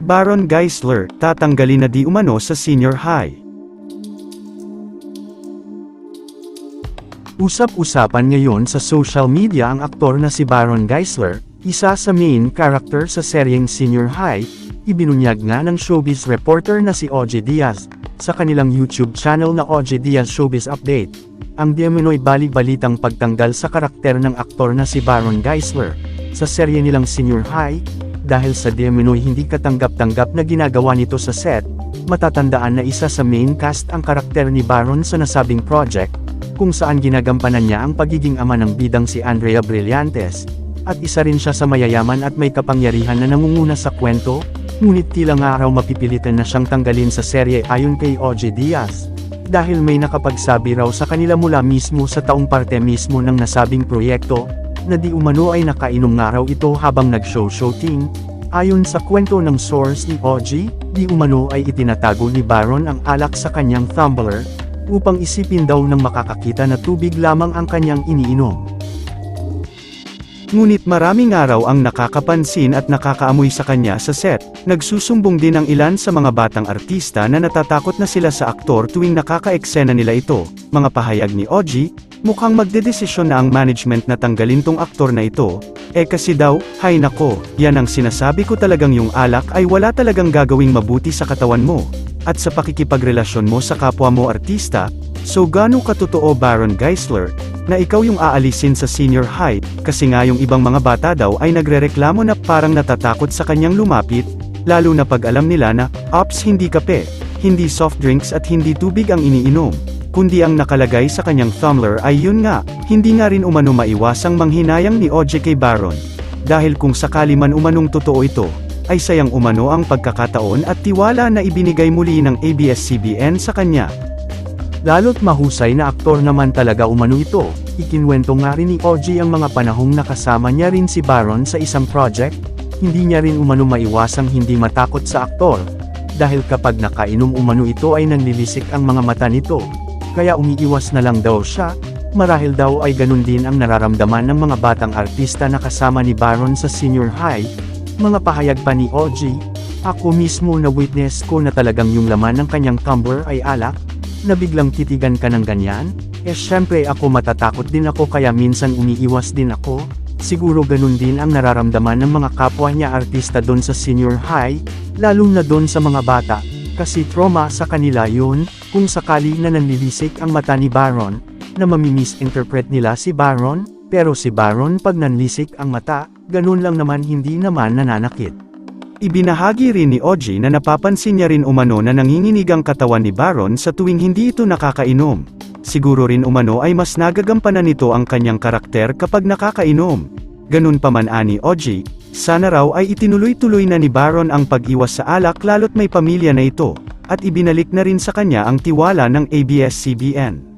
Baron Geisler, tatanggalin na di umano sa senior high. Usap-usapan ngayon sa social media ang aktor na si Baron Geisler, isa sa main character sa seryeng Senior High, ibinunyag nga ng showbiz reporter na si OJ Diaz, sa kanilang YouTube channel na OJ Diaz Showbiz Update. Ang Diaminoy bali-balitang pagtanggal sa karakter ng aktor na si Baron Geisler, sa serye nilang Senior High, dahil sa Diaminoy hindi katanggap-tanggap na ginagawa nito sa set, matatandaan na isa sa main cast ang karakter ni Baron sa nasabing project, kung saan ginagampanan niya ang pagiging ama ng bidang si Andrea Brillantes, at isa rin siya sa mayayaman at may kapangyarihan na nangunguna sa kwento, ngunit tila nga raw mapipilitan na siyang tanggalin sa serye ayon kay OJ Diaz. Dahil may nakapagsabi raw sa kanila mula mismo sa taong parte mismo ng nasabing proyekto, na di umano ay nakainom nga raw ito habang nag-show shooting. Ayon sa kwento ng source ni OG, di umano ay itinatago ni Baron ang alak sa kanyang tumbler, upang isipin daw ng makakakita na tubig lamang ang kanyang iniinom. Ngunit maraming araw ang nakakapansin at nakakaamoy sa kanya sa set. Nagsusumbong din ang ilan sa mga batang artista na natatakot na sila sa aktor tuwing nakaka-eksena nila ito. Mga pahayag ni Oji, mukhang magdedesisyon na ang management na tanggalin tong aktor na ito. Eh kasi daw, hay nako, yan ang sinasabi ko talagang yung alak ay wala talagang gagawing mabuti sa katawan mo. At sa pakikipagrelasyon mo sa kapwa mo artista, so gaano katotoo Baron Geisler, na ikaw yung aalisin sa senior high, kasi nga yung ibang mga bata daw ay nagrereklamo na parang natatakot sa kanyang lumapit, lalo na pag alam nila na, ops hindi kape, hindi soft drinks at hindi tubig ang iniinom, kundi ang nakalagay sa kanyang tumbler ay yun nga, hindi nga rin umano maiwasang manghinayang ni OJK Baron. Dahil kung sakali man umanong totoo ito, ay sayang umano ang pagkakataon at tiwala na ibinigay muli ng ABS-CBN sa kanya. Lalo't mahusay na aktor naman talaga umano ito, ikinwento nga rin ni OG ang mga panahong nakasama niya rin si Baron sa isang project, hindi niya rin umano maiwasang hindi matakot sa aktor, dahil kapag nakainom umano ito ay nanlilisik ang mga mata nito, kaya umiiwas na lang daw siya, marahil daw ay ganun din ang nararamdaman ng mga batang artista na kasama ni Baron sa senior high, mga pahayag pa ni OG, ako mismo na witness ko na talagang yung laman ng kanyang tumbler ay alak, na biglang titigan ka ng ganyan? Eh syempre ako matatakot din ako kaya minsan umiiwas din ako. Siguro ganun din ang nararamdaman ng mga kapwa niya artista doon sa senior high, lalo na doon sa mga bata, kasi trauma sa kanila yun, kung sakali na nanlilisik ang mata ni Baron, na mamimisinterpret nila si Baron, pero si Baron pag nanlisik ang mata, ganun lang naman hindi naman nananakit. Ibinahagi rin ni Oji na napapansin niya rin umano na nanginginig ang katawan ni Baron sa tuwing hindi ito nakakainom. Siguro rin umano ay mas nagagampanan nito ang kanyang karakter kapag nakakainom. Ganun pa man ani Oji, sana raw ay itinuloy-tuloy na ni Baron ang pag-iwas sa alak lalo't may pamilya na ito, at ibinalik na rin sa kanya ang tiwala ng ABS-CBN.